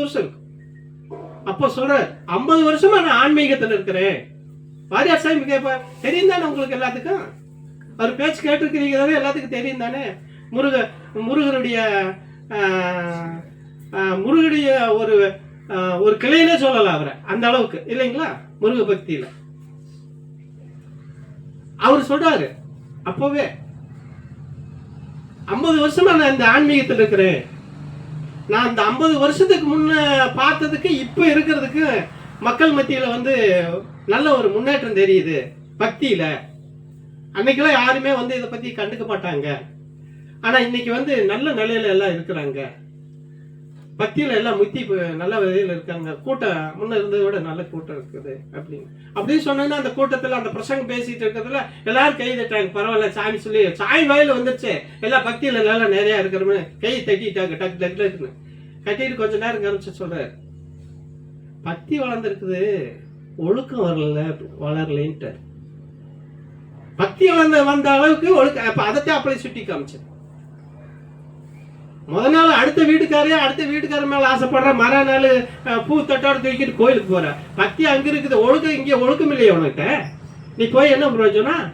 வருஷம் இருக்கு. அப்ப சொல்ற ஐம்பது வருஷமா நான் ஆன்மீகத்துல இருக்கிறேன். வாரியார் சாமி கேட்ப தெரியும் தானே உங்களுக்கு எல்லாத்துக்கும்? அவர் பேச்சு கேட்டிருக்கிறீங்க தானே எல்லாத்துக்கும் தெரியும் தானே? முருக முருகனுடைய முருகனுடைய ஒரு ஒரு கிளையிலே சொல்லலாம் அவரை அந்த அளவுக்கு இல்லைங்களா? முருக பக்தியில. அவர் சொல்றாரு அப்பவே ஐம்பது வருஷமா நான் இந்த ஆன்மீகத்தில் இருக்கிறேன். நான் இந்த ஐம்பது வருஷத்துக்கு முன்ன பார்த்ததுக்கு இப்போ இருக்கிறதுக்கு மக்கள் மத்தியில் வந்து நல்ல ஒரு முன்னேற்றம் தெரியுது பக்தியில். அன்னைக்கெல்லாம் யாருமே வந்து இதை பற்றி கண்டுக்க மாட்டாங்க. ஆனால் இன்னைக்கு வந்து நல்ல நிலையில எல்லாம் இருக்கிறாங்க. பக்தியில் எல்லாம் முத்தி நல்ல வகையில் இருக்காங்க. கூட்டம் முன்னே இருந்ததை விட நல்ல கூட்டம் இருக்குது அப்படின்னு. அப்படின்னு சொன்னோன்னா அந்த கூட்டத்தில் அந்த பிரசங்கம் பேசிட்டு இருக்கிறதுல எல்லாரும் கை தட்டாங்க பரவாயில்ல சாமி சொல்லி சாமி வயல் வந்துருச்சு. எல்லாம் பக்தியில் நல்லா நிறையா இருக்கிறோம்னு கை தட்டிட்டாங்க டக்கு டக்கு டக்குன்னு. கட்டிட்டு கொஞ்ச நேரம் கழிச்சு சொல்றாரு. பத்தி வளர்ந்துருக்குது ஒழுக்கம் வரல வளரலைன்ட்டு. பக்தி வளர்ந்த வந்த அளவுக்கு ஒழுக்க அப்ப அதைத்தான் அப்படியே சுட்டி காமிச்சேன் முத நாள் அடுத்த வீட்டுக்காரே அடுத்த வீட்டுக்கார மேல ஆசைப்படுற மர நாள் பூ தட்டோட தூக்கிட்டு கோயிலுக்கு போற பக்தி அங்க இருக்குது ஒழுக்கம் இங்க ஒழுக்கம் இல்லையே உனக்கிட்ட. நீ போய் என்ன பிரயோஜனம்?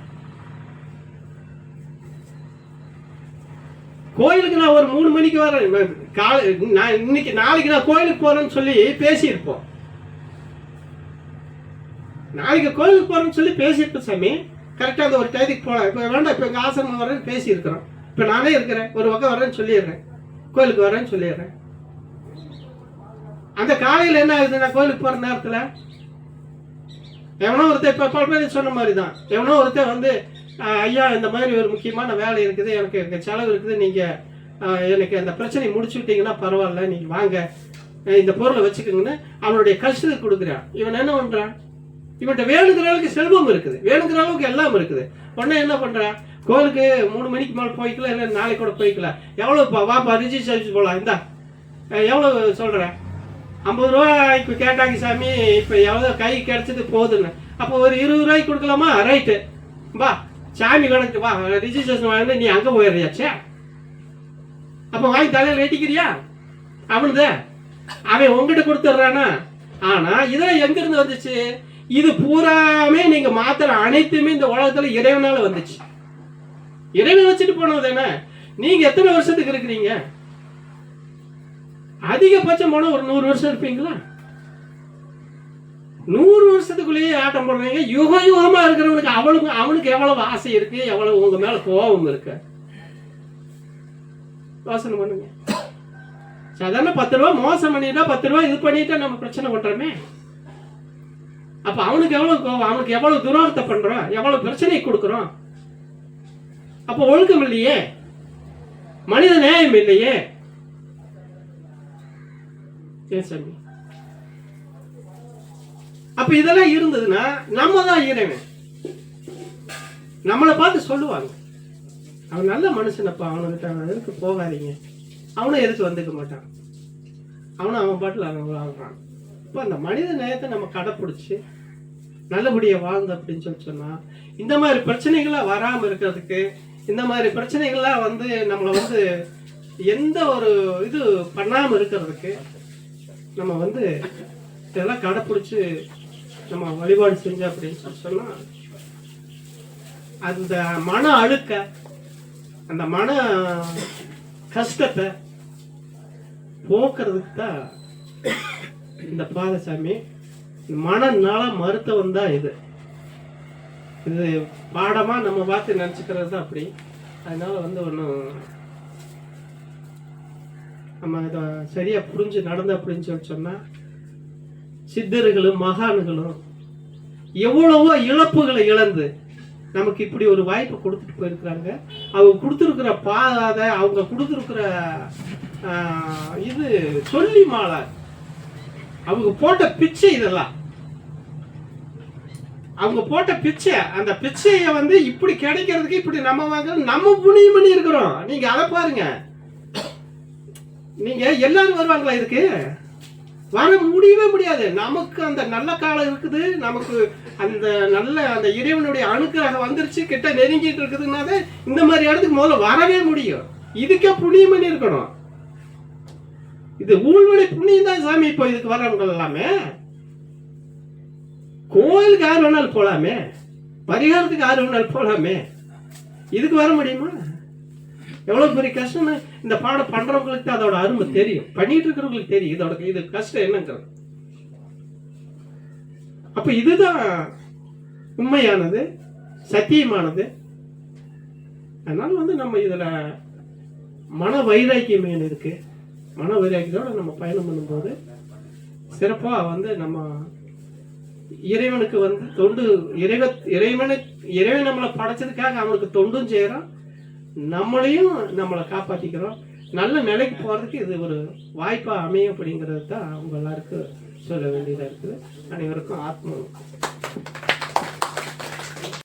கோயிலுக்கு நான் ஒரு மூணு மணிக்கு வரேன் காலை நான் இன்னைக்கு நாளைக்கு நான் கோயிலுக்கு போகிறேன்னு சொல்லி பேசியிருப்போம். நாளைக்கு கோயிலுக்கு போகிறேன்னு சொல்லி பேசியிருப்பேன் சாமி. கரெக்டாக அந்த ஒரு டைத்துக்கு போகலாம் இப்போ வேண்டாம் இப்போ எங்கள் ஆசிரமம் வரேன்னு பேசியிருக்கிறோம். இப்போ நானே இருக்கிறேன். ஒரு பக்கம் வரேன்னு சொல்லிடுறேன். கோயிலுக்கு வரேன்னு சொல்லிடுறேன். அந்த காலையில் என்ன ஆகுது? நான் கோயிலுக்கு போகிற நேரத்தில் எவனோ ஒருத்தன் இப்போ பல்வேறு சொன்ன மாதிரி தான் எவனோ ஒருத்தன் வந்து ஐயா இந்த மாதிரி ஒரு முக்கியமான வேலை இருக்குது எனக்கு எனக்கு செலவு இருக்குது. நீங்கள் எனக்கு அந்த பிரச்சனையை முடிச்சு விட்டீங்கன்னா பரவாயில்ல நீங்கள் வாங்க. இந்த பொருளை வச்சுக்கோங்கன்னு அவனுடைய கஷ்டத்தை கொடுக்குறான். இவன் என்ன பண்ணுறான் இவன்கிட்ட வேணுங்கிற அளவுக்கு செல்வம் இருக்குது. வேணுங்கிற அளவுக்கு எல்லாம் இருக்குது. உடனே என்ன பண்ணுறான் கோயிலுக்கு மூணு மணிக்கு மேலே போய்க்கலாம் இல்லை நாளைக்கு கூட போய்க்கலாம் எவ்வளோப்பா வாப்பா ரிஜிஸ்டர் போகலாம் இந்தா. எவ்வளோ சொல்கிறேன் ஐம்பது ரூபா இப்போ கேட்டாங்க சாமி இப்போ எவ்வளோ கை கிடைச்சது போதுன்னு. அப்போ ஒரு இருபது ரூபாய்க்கு கொடுக்கலாமா? ரைட்டு வா. சாமி கணக்கு வா ரிஜிஸ்ட்ரேஷன் வாங்கினா நீ அங்கே போயிடுறியாச்சே? அப்போ வாங்கி தலையில் வெட்டிக்கிறியா அவனுதே. அவன் உங்ககிட்ட கொடுத்துட்றானா? ஆனா இதெல்லாம் எங்கேருந்து வந்துச்சு? இது பூராமே நீங்க மாத்திர அனைத்துமே இந்த உலகத்துல இறைவனால வந்துச்சு. இறைவன் வச்சுட்டு போனது தானே நீங்க எத்தனை வருஷத்துக்கு இருக்கிறீங்க? அதிகபட்சம் போனால் ஒரு நூறு வருஷம் இருப்பீங்களா? நூறு வருஷத்துக்குள்ளேயே ஆட்டம் போடுறீங்க. யுக யுகமா இருக்கிறவனுக்கு அவனுக்கு அவனுக்கு எவ்வளவு ஆசை இருக்கு எவ்வளவு உங்க மேல கோபம் இருக்கு? யோசனை பண்ணுங்க. சாதாரண பத்து ரூபா மோசம் பண்ணிட்டா பத்து ரூபா இது பண்ணிட்டா நம்ம பிரச்சனை பண்றோமே. அப்ப அவனுக்கு எவ்வளவு கோபம் அவனுக்கு எவ்வளவு துரோகத்தை பண்றோம் எவ்வளவு பிரச்சனை கொடுக்குறோம்? அப்ப ஒழுக்கம் இல்லையே. மனித நியாயம் இல்லையே. ஏன் சாமி? அப்ப இதெல்லாம் இருந்ததுன்னா நம்ம தான் இறைவன். நம்மளை பார்த்து சொல்லுவாங்க. அவன் நல்ல மனுஷனப்பா அவனுக்கிட்ட அவன் எதுக்கு போகாதீங்க. அவனும் எதுக்கு வந்துக்க மாட்டான்? அவனும் அவன் பாட்டில் அவன் வாழ்றான். இப்போ அந்த மனித நேயத்தை நம்ம கடைப்பிடிச்சி நல்லபடியாக வாழ்ந்த அப்படின்னு சொல்லி சொன்னால் இந்த மாதிரி பிரச்சனைகள்லாம் வராமல் இருக்கிறதுக்கு இந்த மாதிரி பிரச்சனைகள்லாம் வந்து நம்மளை வந்து எந்த ஒரு இது பண்ணாமல் இருக்கிறதுக்கு நம்ம வந்து இதெல்லாம் கடைப்பிடிச்சி நம்ம வழிபாடு செஞ்சோம் அப்படின்னு சொல்லி சொன்னா அந்த மன அழுக்க அந்த மன கஷ்டத்தை போக்குறதுக்கு தான் இந்த பாதசாமி மனநல மருத்துவம் தான் இது. இது பாடமா நம்ம பார்த்து நினச்சிக்கிறது தான் அப்படி. அதனால வந்து ஒன்றும் நம்ம இதை சரியா புரிஞ்சு நடந்த அப்படின்னு சொல்லி சொன்னால் சித்தர்களும் மகான்களும் எவ்வளவோ இழப்புகளை இழந்து நமக்கு இப்படி ஒரு வாய்ப்பு கொடுத்துட்டு போயிருக்கிறாங்க. அவங்க கொடுத்துருக்குற பாதை அவங்க கொடுத்துருக்குற இது சொல்லி மாலை அவங்க போட்ட பிச்சை இதெல்லாம். அவங்க போட்ட பிச்சை அந்த பிச்சையை வந்து இப்படி கிடைக்கிறதுக்கு இப்படி நம்ம வாங்க நம்ம புண்ணியம் பண்ணி இருக்கிறோம். நீங்க அதை பாருங்க. நீங்க எல்லாரும் வருவாங்களா இதுக்கு? வர முடியவே முடியாது. நமக்கு அந்த நல்ல காலம் இருக்குது. நமக்கு அந்த நல்ல அந்த இறைவனுடைய அணுக்கிரகம் வந்துருச்சு கிட்ட நெருங்கிட்டு இருக்குதுன்னா தான் இந்த மாதிரி இடத்துக்கு முதல்ல வரவே முடியும். இதுக்கே புண்ணியம் பண்ணி இருக்கணும். இது ஊழ்வழி புண்ணியம் தான் சாமி இப்போ இதுக்கு வரவங்க எல்லாமே. கோயிலுக்கு யார் வேணாலும் போகலாமே பரிகாரத்துக்கு யார் வேணாலும் போகலாமே இதுக்கு வர முடியுமா? எவ்வளவு பெரிய கஷ்டம்னு இந்த பாடம் பண்றவங்களுக்கு தான் அதோட அருமை தெரியும். பண்ணிட்டு இருக்கிறவங்களுக்கு தெரியும். இதோட இது கஷ்டம் என்னங்கிறது. அப்ப இதுதான் உண்மையானது சத்தியமானது. அதனால வந்து நம்ம இதுல மன வைராக்கியம் ஏன் இருக்கு? மன வைராக்கியத்தோட நம்ம பயணம் பண்ணும்போது சிறப்பா வந்து நம்ம இறைவனுக்கு வந்து தொண்டு இறைவ இறைவனை இறைவன் நம்மளை படைச்சதுக்காக அவனுக்கு தொண்டும் செய்யறோம் நம்மளையும் நம்மளை காப்பாற்றிக்கிறோம் நல்ல நிலைக்கு போகிறதுக்கு இது ஒரு வாய்ப்பாக அமையும் அப்படிங்கிறது தான் அவங்க எல்லாருக்கும் சொல்ல வேண்டியதாக இருக்குது. அனைவருக்கும் ஆத்மம்